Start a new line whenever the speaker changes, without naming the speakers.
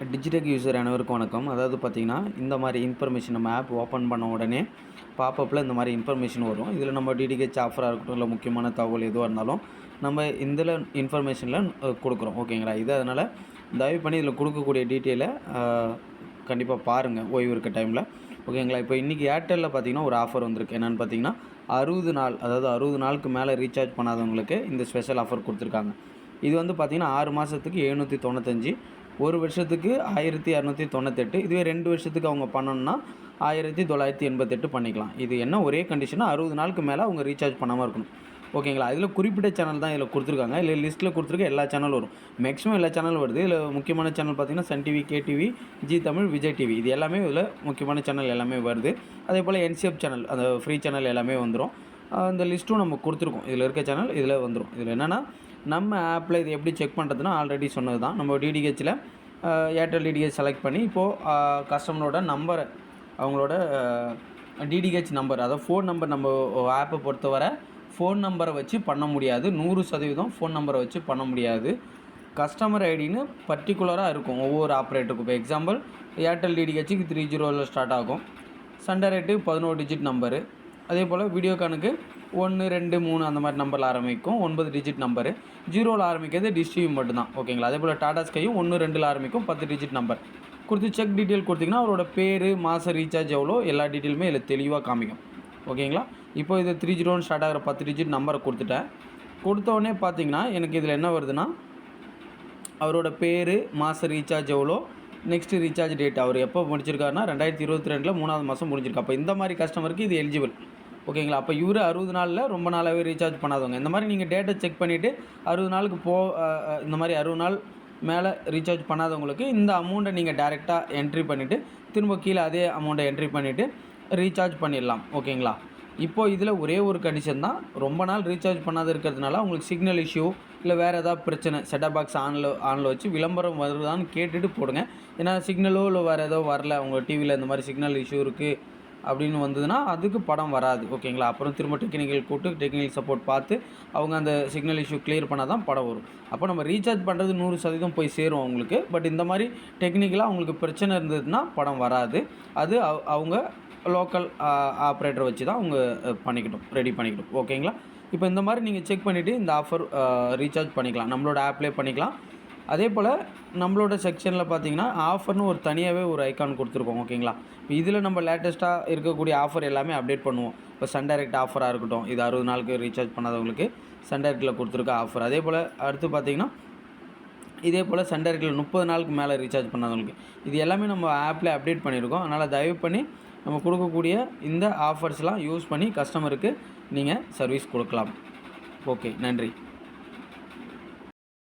Digitek user அனைவருக்கும் வணக்கம். அதாவது பார்த்தீங்கன்னா இந்த மாதிரி இன்ஃபர்மேஷன் நம்ம ஆப் ஓப்பன் பண்ண உடனே பாப்பப்பில் இந்த மாதிரி இன்ஃபர்மேஷன் வரும். இதில் நம்ம டிடிஹெச் ஆஃபராக இருக்கட்டும் இல்லை முக்கியமான தகவல் எதுவாக இருந்தாலும் நம்ம இதில் இன்ஃபர்மேஷனில் கொடுக்குறோம். ஓகேங்களா இது அதனால் தயவு பண்ணி இதில் கொடுக்கக்கூடிய டீட்டெயிலை கண்டிப்பாக பாருங்கள் ஓய்வு இருக்க டைமில் ஓகேங்களா இப்போ இன்றைக்கி ஏர்டெல்லில் பார்த்தீங்கன்னா ஒரு ஆஃபர் வந்திருக்கு. என்னென்னு பார்த்தீங்கன்னா அறுபது நாள் அதாவது அறுபது நாளுக்கு மேலே ரீசார்ஜ் பண்ணாதவங்களுக்கு இந்த ஸ்பெஷல் ஆஃபர் கொடுத்துருக்காங்க. இது வந்து பார்த்திங்கன்னா ஆறு மாதத்துக்கு எழுநூற்றி தொண்ணூத்தஞ்சு ஒரு வருஷத்துக்கு ஆயிரத்தி இரநூத்தி தொண்ணூத்தெட்டு இதுவே ரெண்டு வருஷத்துக்கு அவங்க பண்ணணும்னா ஆயிரத்தி தொள்ளாயிரத்தி எண்பத்தெட்டு பண்ணிக்கலாம். இது என்ன ஒரே கண்டிஷனாக அறுபது நாளுக்கு மேலே அவங்க ரீசார்ஜ் பண்ணாமல் இருக்கணும். ஓகேங்களா? இதில் குறிப்பிட்ட சேனல் தான் இதில் கொடுத்துருக்காங்க. இல்லை லிஸ்ட்டில் கொடுத்துருக்க எல்லா சேனலும் வரும். மேக்ஸிமம் எல்லா சேனலும் வருது. இதில் முக்கியமான சேனல் பார்த்திங்கன்னா Sun TV K TV Zee Tamil Vijay TV இது எல்லாமே இதில் முக்கியமான சேனல் எல்லாமே வருது. அதே போல் என்சிஎஃப் சேனல் அந்த ஃப்ரீ சேனல் எல்லாமே வந்துடும் அந்த லிஸ்ட்டும் நம்ம கொடுத்துருக்கோம். இதில் இருக்க சேனல் இதில் வந்துடும் இதில் என்னென்னா நம்ம ஆப்பில் இது எப்படி செக் பண்ணுறதுனா ஆல்ரெடி சொன்னது தான். நம்ம டிடிஹெச்சில் ஏர்டெல் டிடிஹெச் செலக்ட் பண்ணி இப்போது கஸ்டமரோட நம்பரை அவங்களோட டிடிஹெச் நம்பர் அதாவது ஃபோன் நம்பர் நம்ம ஆப்பை பொறுத்தவரை ஃபோன் நம்பரை வச்சு பண்ண முடியாது. நூறு சதவீதம் ஃபோன் நம்பரை வச்சு பண்ண முடியாது. கஸ்டமர் ஐடின்னு பர்டிகுலராக இருக்கும் ஒவ்வொரு ஆப்ரேட்டருக்கும் இப்போ எக்ஸாம்பிள் ஏர்டெல் டிடிஹெச்சுக்கு த்ரீ ஜீரோவில் ஸ்டார்ட் ஆகும். சண்டை ரேட்டு பதினோரு டிஜிட் நம்பரு அதே போல் வீடியோகானுக்கு ஒன்று ரெண்டு மூணு அந்த மாதிரி நம்பரில் ஆரம்பிக்கும். ஒன்பது டிஜிட் நம்பரு ஜீரோவில் ஆரம்பிக்கிறது டிஷ் மட்டும்தான். ஓகேங்களா? அதே போல் டாடா ஸ்கையும் ஒன்று ரெண்டில் ஆரம்பிக்கும். பத்து டிஜிட் நம்பர் கொடுத்து செக் டீட்டெயில் கொடுத்திங்கன்னா அவரோட பேர் மாதம் ரீசார்ஜ் எவ்வளோ எல்லா டீட்டெயிலுமே இதில் தெளிவாக காமிக்கும். ஓகேங்களா? இப்போ இது த்ரீ ஜீரோன்னு ஸ்டார்ட் ஆகிற பத்து டிஜிட் நம்பரை கொடுத்துட்டேன். கொடுத்தோடனே பார்த்தீங்கன்னா எனக்கு இதில் என்ன வருதுன்னா அவரோட பேர் மாதம் ரீசார்ஜ் எவ்வளோ நெக்ஸ்ட்டு ரீசார்ஜ் டேட் அவர் எப்போ முடிச்சிருக்காருன்னா ரெண்டாயிரத்தி இருபத்தி ரெண்டில் மூணாவது மாதம் முடிஞ்சிருக்கு. அப்போ இந்த மாதிரி கஸ்டமருக்கு இது எலிஜிபிள் ஓகேங்களா? அப்போ இவர் அறுபது நாளில் ரொம்ப நாளாகவே ரீசார்ஜ் பண்ணாதவங்க. இந்த மாதிரி நீங்கள் டேட்டா செக் பண்ணிவிட்டு அறுபது நாளுக்கு போ இந்த மாதிரி அறுபது நாள் மேலே ரீசார்ஜ் பண்ணாதவங்களுக்கு இந்த அமௌண்ட்டை நீங்கள் டேரெக்டாக என்ட்ரி பண்ணிவிட்டு திரும்ப கீழே அதே அமௌண்ட்டை என்ட்ரி பண்ணிவிட்டு ரீசார்ஜ் பண்ணிடலாம். ஓகேங்களா? இப்போது இதில் ஒரே ஒரு கண்டிஷன் தான். ரொம்ப நாள் ரீசார்ஜ் பண்ணாத இருக்கிறதுனால உங்களுக்கு சிக்னல் இஷ்யூ இல்லை வேறு ஏதாவது பிரச்சனை செட்டப் பாக்ஸ் ஆனில் ஆனில் வச்சு விளம்பரம் வருதான்னு கேட்டுட்டு போடுங்க. ஏன்னா சிக்னலோ இல்லை வேறு ஏதோ வரல. உங்கள் டிவியில் இந்த மாதிரி சிக்னல் இஷ்யூ இருக்குது அப்படின்னு வந்ததுன்னா அதுக்கு படம் வராது ஓகேங்களா? அப்புறம் திரும்ப டெக்னிக்கல் கூப்பிட்டு டெக்னிக்கல் சப்போர்ட் பார்த்து அவங்க அந்த சிக்னல் இஷ்யூ கிளியர் பண்ணால் தான் படம் வரும். அப்போ நம்ம ரீசார்ஜ் பண்ணுறது நூறு சதவீதம் போய் சேரும் அவங்களுக்கு. பட் இந்த மாதிரி டெக்னிக்கலாக அவங்களுக்கு பிரச்சனை இருந்ததுன்னா படம் வராது. அது அவங்க லோக்கல் ஆப்ரேட்டர் வச்சு தான் அவங்க பண்ணிக்கிட்டோம் ரெடி பண்ணிக்கிட்டோம் ஓகேங்களா? இப்போ இந்த மாதிரி நீங்கள் செக் பண்ணிவிட்டு இந்த ஆஃபர் ரீசார்ஜ் பண்ணிக்கலாம். நம்மளோட ஆப்லேயே பண்ணிக்கலாம். அதே போல் நம்மளோட செக்ஷனில் பார்த்தீங்கன்னா ஆஃபர்னு ஒரு தனியாகவே ஒரு ஐக்கான் கொடுத்துருக்கோம் ஓகேங்களா இதில் நம்ம லேட்டஸ்ட்டாக இருக்கக்கூடிய ஆஃபர் எல்லாமே அப்டேட் பண்ணுவோம். இப்போ சன் டைரக்ட் ஆஃபராக இருக்கட்டும் இது அறுபது நாளுக்கு ரீசார்ஜ் பண்ணாதவங்களுக்கு சன் டைரக்டில் கொடுத்துருக்க ஆஃபர் அதே போல் அடுத்து பார்த்தீங்கன்னா இதே போல் சன் டைரக்டில் முப்பது நாளுக்கு மேலே ரீசார்ஜ் பண்ணாதவங்களுக்கு. இது எல்லாமே நம்ம ஆப்பில் அப்டேட் பண்ணியிருக்கோம். அதனால் தயவு பண்ணி நம்ம கொடுக்கக்கூடிய இந்த ஆஃபர்ஸ்லாம் யூஸ் பண்ணி கஸ்டமருக்கு நீங்கள் சர்வீஸ் கொடுக்கலாம். ஓகே நன்றி.